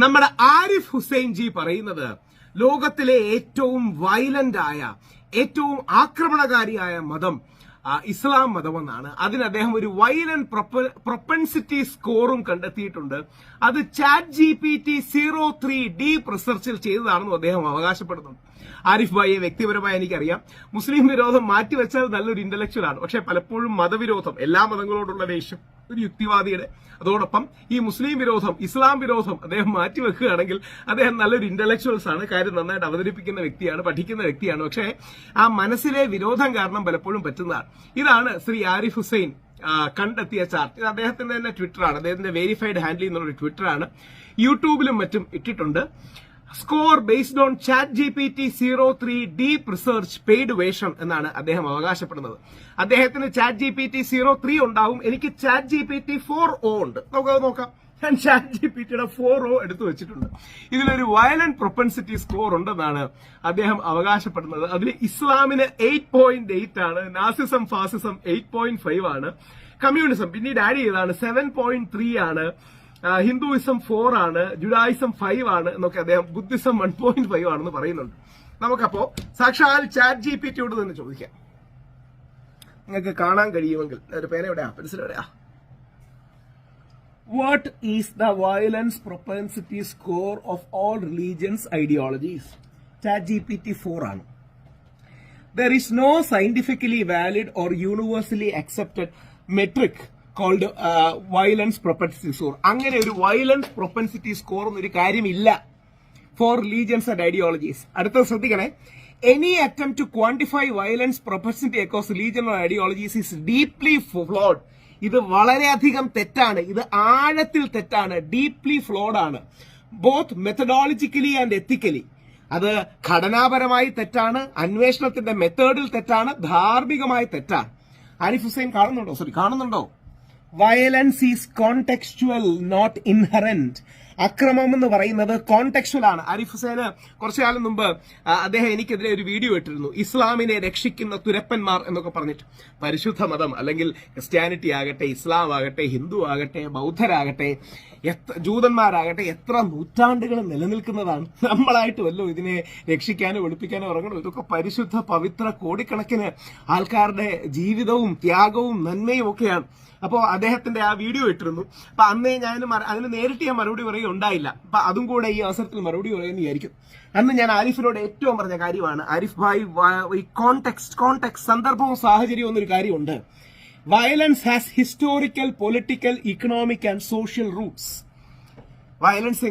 നമ്മുടെ ആരിഫ് ഹുസൈൻ ജി പറയുന്നത് ലോകത്തിലെ ഏറ്റവും വയലന്റ് ആയ ഏറ്റവും ആക്രമണകാരിയായ മതം ഇസ്ലാം മതമെന്നാണ്. അതിന് അദ്ദേഹം ഒരു വയലന്റ് പ്രൊപ്പൻസിറ്റി സ്കോറും കണ്ടെത്തിയിട്ടുണ്ട്. അത് chat G P T zero three deep റിസർച്ചിൽ ചെയ്തതാണെന്നും അദ്ദേഹം അവകാശപ്പെടുന്നു. ആരിഫ് ഭായിയെ വ്യക്തിപരമായി എനിക്കറിയാം. മുസ്ലിം വിരോധം മാറ്റിവെച്ചാൽ നല്ലൊരു ഇന്റലക്ച്വൽ ആണ്. പക്ഷെ പലപ്പോഴും മതവിരോധം എല്ലാ മതങ്ങളോടുള്ള ദേഷ്യം. ഒരു യുക്തിവാദിയുടെ. അതോടൊപ്പം ഈ മുസ്ലിം വിരോധം ഇസ്ലാം വിരോധം അദ്ദേഹം മാറ്റിവെക്കുകയാണെങ്കിൽ അദ്ദേഹം നല്ലൊരു ഇന്റലക്ച്വൽസ് ആണ് കാര്യം നന്നായിട്ട് അവതരിപ്പിക്കുന്ന വ്യക്തിയാണ് പഠിക്കുന്ന വ്യക്തിയാണ്. പക്ഷേ ആ മനസ്സിലെ വിരോധം കാരണം പലപ്പോഴും പറ്റുന്നതാണ്. ഇതാണ് ശ്രീ ആരിഫ് ഹുസൈൻ കണ്ടെത്തിയ ചാർട്ട്. ഇത് അദ്ദേഹത്തിന്റെ തന്നെ ട്വിറ്ററാണ് അദ്ദേഹത്തിന്റെ വെരിഫൈഡ് ഹാൻഡിൽ എന്നുള്ള ട്വിറ്ററാണ് യൂട്യൂബിലും മറ്റും ഇട്ടിട്ടുണ്ട്. Score based on chat G P T zero three deep research paid വേഷം എന്നാണ് അദ്ദേഹം അവകാശപ്പെടുന്നത്. അദ്ദേഹത്തിന് chat G P T zero three ഉണ്ടാവും. എനിക്ക് chat G P T four o ഉണ്ട് നമുക്കത് നോക്കാം. ഞാൻ ചാറ്റ് ജി പി ടിയുടെ ഫോർ ഒ എടുത്തു വെച്ചിട്ടുണ്ട്. ഇതിലൊരു വയലന്റ് പ്രൊപ്പൻസിറ്റി സ്കോർ ഉണ്ടെന്നാണ് അദ്ദേഹം അവകാശപ്പെടുന്നത്. അതിൽ ഇസ്ലാമിന് എയ്റ്റ് പോയിന്റ് എയ്റ്റ് ആണ്. Nazism fascism eight point five ആണ്. കമ്മ്യൂണിസം പിന്നീട് ആഡ് ചെയ്തതാണ് സെവൻ പോയിന്റ് ത്രീ ആണ്. ഹിന്ദുയിസം ഫോർ ആണ് ജുഡായിസം ഫൈവ് ആണ് എന്നൊക്കെ അദ്ദേഹം ബുദ്ധിസം വൺ പോയിന്റ് ഫൈവ് ആണെന്ന് പറയുന്നുണ്ട്. നമുക്കപ്പോ സാക്ഷാൽ ചാറ്റ് ജി പി ടിയോട് തന്നെ ചോദിക്കാം. നിങ്ങൾക്ക് കാണാൻ കഴിയുമെങ്കിൽ. ഒരു പേന എവിടെയാ? പെൻസിൽ എവിടെയാ? What is the violence propensity score of all religions ideologies chat G P T four ആണ്. There is no scientifically valid or universally accepted metric called violence propensity score അങ്ങനെ ഒരു വയലൻസ് പ്രൊപ്പൻസിറ്റി സ്കോർ എന്നൊരു കാര്യമില്ല. Four religions and ideologies അടുത്തത് ശ്രദ്ധിക്കണേ. Any attempt to quantify violence propensity across religion or ideologies is deeply flawed ഇത് വളരെയധികം തെറ്റാണ്. ഇത് ആഴത്തിൽ തെറ്റാണ്. ഡീപ്ലി ഫ്ലോഡ് ആണ്. ബോത്ത് മെത്തഡോളജിക്കലി ആൻഡ് എത്തിക്കലി അത് ഘടനാപരമായി തെറ്റാണ്. അന്വേഷണത്തിന്റെ മെത്തേഡിൽ തെറ്റാണ്. ധാർമ്മികമായി തെറ്റാണ്. ആരിഫ് ഹുസൈൻ കാണുന്നുണ്ടോ? സോറി കാണുന്നുണ്ടോ? Violence is contextual not inherent അക്രമം എന്ന് പറയുന്നത് കോണ്ടെക്സ്റ്റുവൽ ആണ്. അരിഫ് ഹുസൈന് കുറച്ചു കാലം മുമ്പ് അദ്ദേഹം എനിക്കെതിരെ ഒരു വീഡിയോ ഇട്ടിരുന്നു. ഇസ്ലാമിനെ രക്ഷിക്കുന്ന തുരപ്പന്മാർ എന്നൊക്കെ പറഞ്ഞിട്ട്. പരിശുദ്ധ മതം അല്ലെങ്കിൽ ക്രിസ്ത്യാനിറ്റി ആകട്ടെ ഇസ്ലാം ആകട്ടെ ഹിന്ദു ആകട്ടെ ബൗദ്ധരാകട്ടെ എത്ര ജൂതന്മാരാകട്ടെ എത്ര നൂറ്റാണ്ടുകൾ നിലനിൽക്കുന്നതാണ്. നമ്മളായിട്ട് വല്ലോ ഇതിനെ രക്ഷിക്കാനോ വെളുപ്പിക്കാനോ ഇറങ്ങണോ? ഇതൊക്കെ പരിശുദ്ധ പവിത്ര കോടിക്കണക്കിന് ആൾക്കാരുടെ ജീവിതവും ത്യാഗവും നന്മയും ഒക്കെയാണ്. അപ്പോൾ അദ്ദേഹത്തിന്റെ ആ വീഡിയോ ഇട്ടിരുന്നു. അപ്പൊ അന്നേ ഞാൻ അതിന് നേരിട്ട് ഞാൻ മറുപടി പറയുക ഉണ്ടായില്ല. അപ്പൊ അതും കൂടെ ഈ അവസരത്തിൽ മറുപടി പറയുമെന്ന് വിചാരിക്കും. അന്ന് ഞാൻ ആരിഫിനോട് ഏറ്റവും പറഞ്ഞ കാര്യമാണ് ആരിഫ് ഭായ് ഈ കോണ്ടെക്സ്റ്റ് കോണ്ടെക്സ്റ്റ് സന്ദർഭവും സാഹചര്യവും എന്നൊരു കാര്യമുണ്ട്. Violence has historical political economic and social roots violence